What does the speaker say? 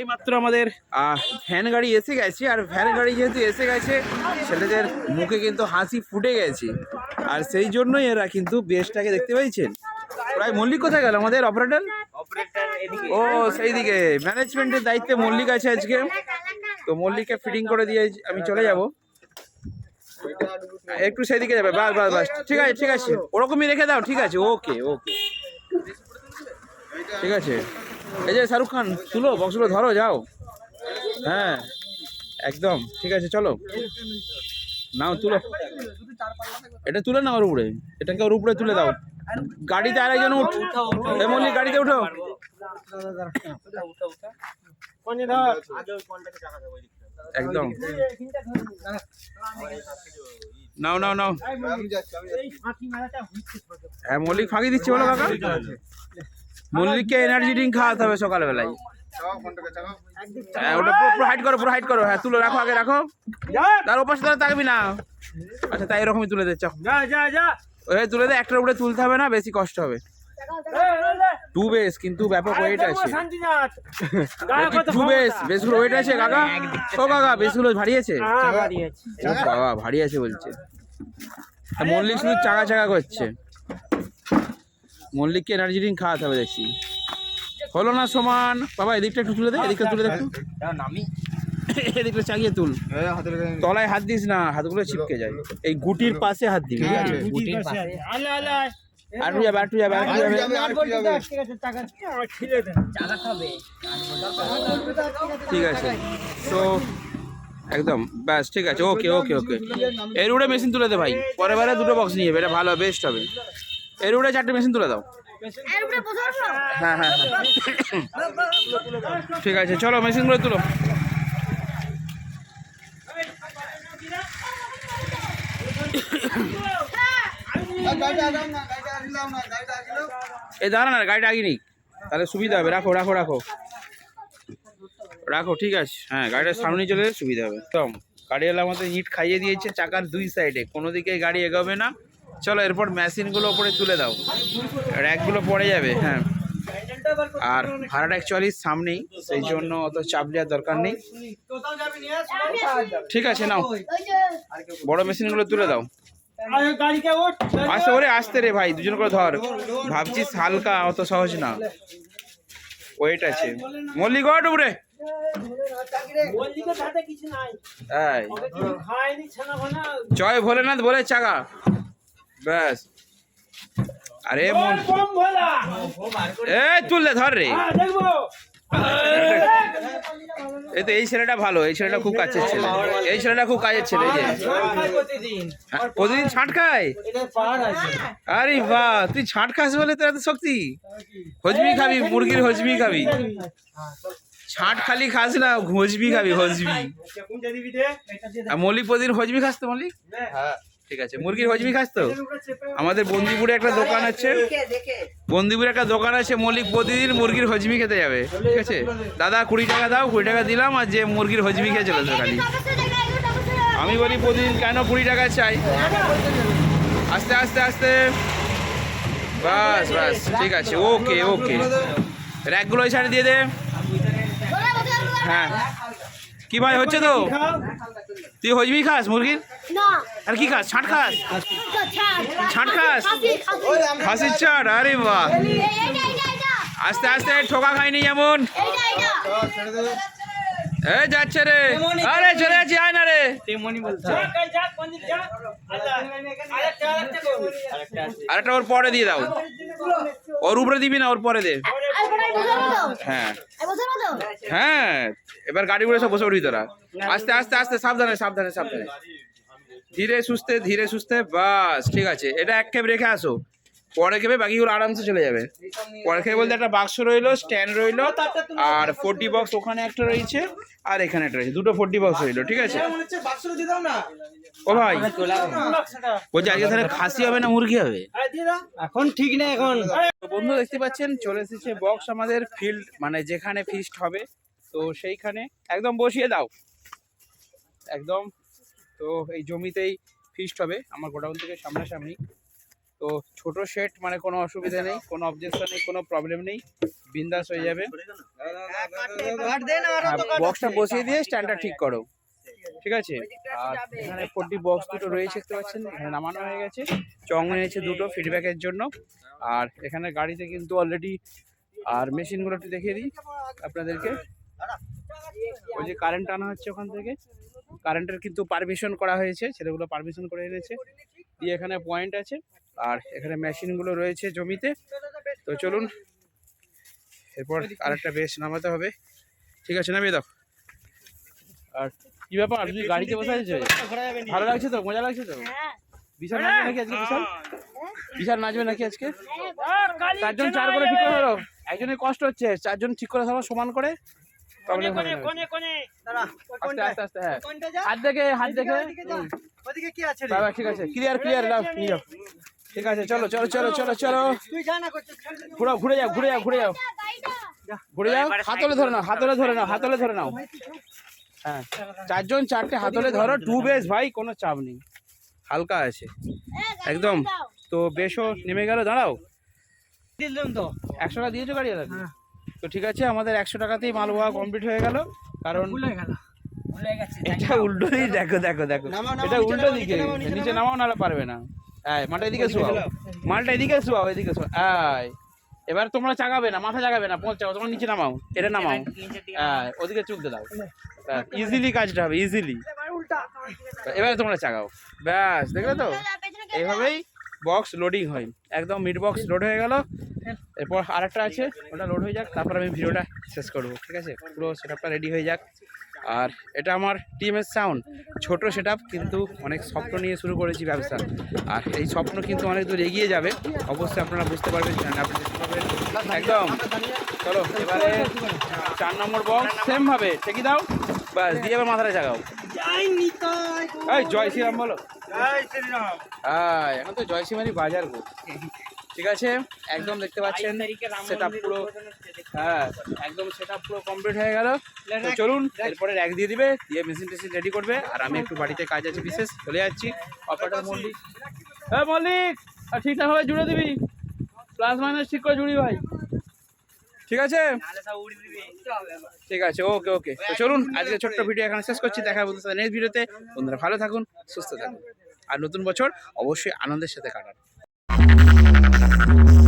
এই মাত্র আমাদের ভ্যান গাড়ি এসে গেছে, আর ভ্যান গাড়ি যেহেতু এসে গেছে, ছেলেদের মুখে কিন্তু হাসি ফুটে গেছে। আর সেই জন্যই এরা কিন্তু বেশটাকে দেখতে পেয়েছেন। প্রায় মল্লিক কোথায় গেল আমাদের অপারেটর ও সেই দিকে ম্যানেজমেন্টের দায়িত্বে মল্লিক আছে আজকে। তো মল্লিককে ফিটিং করে দিয়ে আমি চলে যাব। একটু সেই দিকে যাবে। বাস বাস বাস। ঠিক আছে ঠিক আছে। ওরকমই রেখে দাও। ঠিক আছে, ওকে ওকে। ঠিক আছে। এই যে শাহরুখ খান, তুলো বক্সগুলো ধরো, যাও। হ্যাঁ একদম, ঠিক আছে, চলো। নাও, তুলো। এটা তুলে নাও ওর উপরে। এটাকে ওর উপরে তুলে দাও। গাড়িতে আর একজন উঠ মল্লিক, গাড়িতে উঠো। একদম। নাও নাও নাও। হ্যাঁ মল্লিক ফাঁকি দিচ্ছে, বলো কাকা। মল্লিককে এনার্জি ড্রিঙ্ক খাওয়াতে হবে সকালবেলায়। হ্যাঁ ওটা পুরো হাইট করো পুরো হাইট করো। হ্যাঁ তুলো রাখো আগে রাখো। তার ওপাশে তাকবি না। আচ্ছা তাই এরকমই তুলে দে ওই তুলে দে একটার উপরে তুলতে হবে না বেশি কষ্ট হবে। টু বেস কিন্তু ব্যাপক ওয়েট আছে। টু বেস বেসগুলো ওয়েট আছে কাকা? ও কাকা বেসগুলো ভারী আছে? হ্যাঁ বাবা ভারী আছে বলছে। মল্লিক শুধু চাকা চাকা করছে। মল্লিককে এনার্জি ড্রিঙ্ক খাওয়াতে হবে দেখছি। হলো না সমান? বাবা এদিকটা একটু তুলে দে এদিকটা তুলে দে একটু। এদিকটা চাগিয়ে তুল। তলায় হাত দিস না হাতগুলো চিপকে যায়। এই গুটির পাশে হাত দিবি ঠিক আছে? গুটির পাশে। আলে আলে আর যাবে আর যাবে। আর যাবে ঠিক আছে তো একদম ব্যাস ঠিক আছে। ওকে ওকে ওকে এর উপরে মেশিন তুলে দে ভাই। পরে বারে দুটো বক্স নিয়ে যাবে এটা ভালো বেস্ট হবে। এর উপরে চারটে মেশিন তুলে দাও? হ্যাঁ হ্যাঁ হ্যাঁ। ঠিক আছে চলো মেশিন মেশিনগুলো তুলো। এই দাঁড়া না গাড়িটা আগে নিক। তাহলে সুবিধা হবে। রাখো রাখো রাখো। রাখো ঠিক আছে। হ্যাঁ গাড়িটা সামনে চলে সুবিধা হবে। একদম। গাড়িওয়ালা আমাদের ইট খাইয়ে দিয়েছে চাকার দুই সাইডে কোনো দিকে গাড়ি এগোবে না। চলো এরপর মেশিনগুলো ওপরে তুলে দাও। র্যাকগুলো পড়ে যাবে হ্যাঁ। আর ভাড়াটা অ্যাকচুয়ালি সামনেই সেই জন্য অত চাপ দেওয়ার দরকার নেই। ঠিক আছে নাও। বড় মেশিনগুলো তুলে দাও। আসতে ওরে আসতে রে ভাই দুজন করে ধর। ভাবছিস হালকা অত সহজ না। ওয়েট আছে। মল্লিক ওঠ উপরে। জয় ভোলেনাথ বলে চাকা ব্যাস। আরে মন এ তুললে ধর রে। হ্যাঁ এই তো এই ছেলেটা ভালো এই ছেলেটা খুব কাছের ছেলে। এই ছেলেটা খুব কাজের ছেলে এই যে। প্রতিদিন হ্যাঁ, প্রতিদিন ছাঁট খায়? এটা পাহাড় আছে আরে বাহ তুই ছাঁট খাস বলে তোর এত শক্তি? হজমি খাবি মুরগির হজমি খাবি। ছাঁট খালি খাস না হজমি খাবি হজমি। মল্লিক প্রতিদিন হজমি খাস তো মল্লিক? হ্যাঁ। ঠিক আছে। মুরগির হজমি খাস তো? আমাদের বন্দিপুরে একটা দোকান আছে। বন্দিপুরে একটা দোকান আছে মল্লিক প্রতিদিন মুরগির হজমি খেতে যাবে। ঠিক আছে? দাদা, কুড়ি টাকা দাও, কুড়ি টাকা দিলাম আর যে মুরগির হজমি খেয়ে চলে খালি। আমি বলি প্রতিদিন কেন কুড়ি টাকা চাই? আস্তে আস্তে আস্তে। বাস বাস। ঠিক আছে, ওকে ওকে। র্যাকগুলো ওই দিয়ে দে। হ্যাঁ। কি ভাই, হচ্ছে তো? তুই হজমি খাস মুরগির আর কি খাস ছাঁট খাস ছাঁট খাস খাসি খাসি খাসির ছাট আরে বাহ আস্তে আস্তে ঠোকা খাইনি যেমন এই যাচ্ছে রে। আরে চলে যাচ্ছি আয় না রে। আরেকটা ওর পরে দিয়ে দাও। ওর উপরে দিবি না ওর পরে দে। হ্যাঁ। হ্যাঁ এবার গাড়িগুলো সব বসে উঠবি তোরা। আস্তে আস্তে আস্তে সাবধানে সাবধানে সাবধানে। ধীরে সুস্থে ধীরে সুস্থে বাস ঠিক আছে। এটা এক খেপ রেখে আসো। পরে খেপে বাকিগুলো আরামসে চলে যাবে। পরে খেপে বলতে একটা বাক্স রইল স্ট্যান্ড রইল আর ফোর্টি বক্স ওখানে একটা রয়েছে আর এখানে একটা রয়েছে। দুটো ফোর্টি বক্স রইল ঠিক আছে? ও ভাই বলছি আজকে তাহলে খাসি হবে না মুরগি হবে? এখন ঠিক না এখন। বন্ধু দেখতে পাচ্ছেন চলে এসেছে বক্স আমাদের ফিল্ড মানে যেখানে ফিস্ট হবে তো সেইখানে একদম বসিয়ে দাও। একদম তো এই জমিতেই ফিস্ট হবে আমার গোডাউন থেকে সামনাসামনি। তো ছোট সেট মানে কোনো অসুবিধা নেই কোনো অবজেকশন নেই কোনো প্রবলেম নেই বিন্দাস হয়ে যাবে। বক্সটা বসিয়ে দিয়ে স্ট্যান্ডটা ঠিক করো। ঠিক আছে? আর এখানে ফোরটি বক্স দুটো রয়েছে দেখতে পাচ্ছেন? এখানে নামানো হয়ে গেছে। চং নিয়েছে দুটো ফিডব্যাকের জন্য। আর এখানে গাড়িতে কিন্তু অলরেডি আর মেশিনগুলো একটু দেখিয়ে দিই আপনাদেরকে। ওই যে কারেন্ট আনা হচ্ছে ওখান থেকে। কারেন্টের কিন্তু পারমিশন করা হয়েছে ছেলেগুলো পারমিশন করে এনেছে। দিয়ে এখানে পয়েন্ট আছে। আর এখানে মেশিনগুলো রয়েছে জমিতে। তো চলুন এরপর আরেকটা বেশ নামাতে হবে। ঠিক আছে নামিয়ে দাও। আর কি ব্যাপার? তুমি গাড়িতে বসে আছো? ভালো লাগছে তো? মজা লাগছে তো? হ্যাঁ। বিশাল নাচবে নাকি আজকে বিশাল? বিশাল নাচবে নাকি আজকে? চারজন চার করে ঠিক করে ধরো। একজনের কষ্ট হচ্ছে চারজন ঠিক করে ধরো সমান করে। হ্যাঁ হাত দেখে হাত দেখে। হুম। ওদিকে কি আছে বাবা ঠিক আছে। ক্লিয়ার ক্লিয়ার লাভ নিয়ে যাও। ঠিক আছে চলো চলো চলো চলো চলো। ঘুরাও ঘুরে যাও ঘুরে যাও ঘুরে যাও। ঘুরে যাও হাতলে ধরে নাও হাতলে ধরে নাও হাতলে ধরে নাও। হ্যাঁ চারজন চারটে হাতলে ধরো টু বেস ভাই কোনো চাপ নেই। হালকা আছে। একদম। তো বেশও নেমে গেল দাঁড়াও। দিলাম তো। একশো টাকা দিয়েছ গাড়ি দাদা? তো ঠিক আছে আমাদের একশো টাকাতেই মাল হওয়া কমপ্লিট হয়ে গেল। কারণ ভুলে এটা উল্টো দিকে দেখো দেখো দেখো। এটা উল্টো দিকে নিচে নামাও, নিচে নিচে নামাও নাহলে পারবে না। আয় মালটা এদিকে শোয়াও। মালটা এদিকে শোয়াও এদিকে শোয়াও। আয় এবার তোমরা চাগাবে না মাথা জাগাবে না পৌঁছাও তোমরা নিচে নামাও এটা নামাও। আয় ওদিকে চুলতে দাও। ইজিলি কাজটা হবে ইজিলি এবারে তোমরা চাগাও। ব্যাস দেখলে তো? এইভাবেই বক্স লোডিং হয়। একদম মিড বক্স লোড হয়ে গেল। এরপর আরেকটা আছে ওটা লোড হয়ে যাক তারপর আমি ভিডিওটা শেষ করব ঠিক আছে? পুরো সেটআপটা রেডি হয়ে যাক। আর এটা আমার টিএমএস সাউন্ড ছোট সেটআপ কিন্তু অনেক স্বপ্ন নিয়ে শুরু করেছি ব্যবসা। আর এই স্বপ্ন কিন্তু অনেক দূর এগিয়ে যাবে। অবশ্যই আপনারা বুঝতে পারবেন আপনি দেখতে পাবেন একদম। চলো এবারে চার নম্বর বক্স সেম ভাবে। ঠেকি দাও বাস দিয়ে এবার মাথাটা জাগাও। এই জয় শ্রীরাম বলো। জয় শ্রীরাম। হ্যাঁ এখন তো জয়সীমারি বাজার গো। ঠিক আছে? একদম দেখতে পাচ্ছেন সেটা পুরো হ্যাঁ একদম সেটা পুরো কমপ্লিট হয়ে গেল। চলুন এরপরে র্যাক দিয়ে দিবে দিয়ে মেশিন টেশিন রেডি করবে আর আমি একটু বাড়িতে কাজ আছে বিশেষ চলে যাচ্ছি। অপারেটর মল্লিক। হ্যাঁ মল্লিক আর ঠিকঠাকভাবে জুড়ে দিবি। প্লাস মাইনাস ঠিক করে জুড়ি ভাই। ঠিক আছে? ঠিক আছে ওকে ওকে তো চলুন আজকে ছোট্ট ভিডিও এখানে শেষ করছি। দেখা বলতে নেক্সট ভিডিওতে বন্ধুরা ভালো থাকুন সুস্থ থাকুন। আর নতুন বছর অবশ্যই আনন্দের সাথে কাটান। Música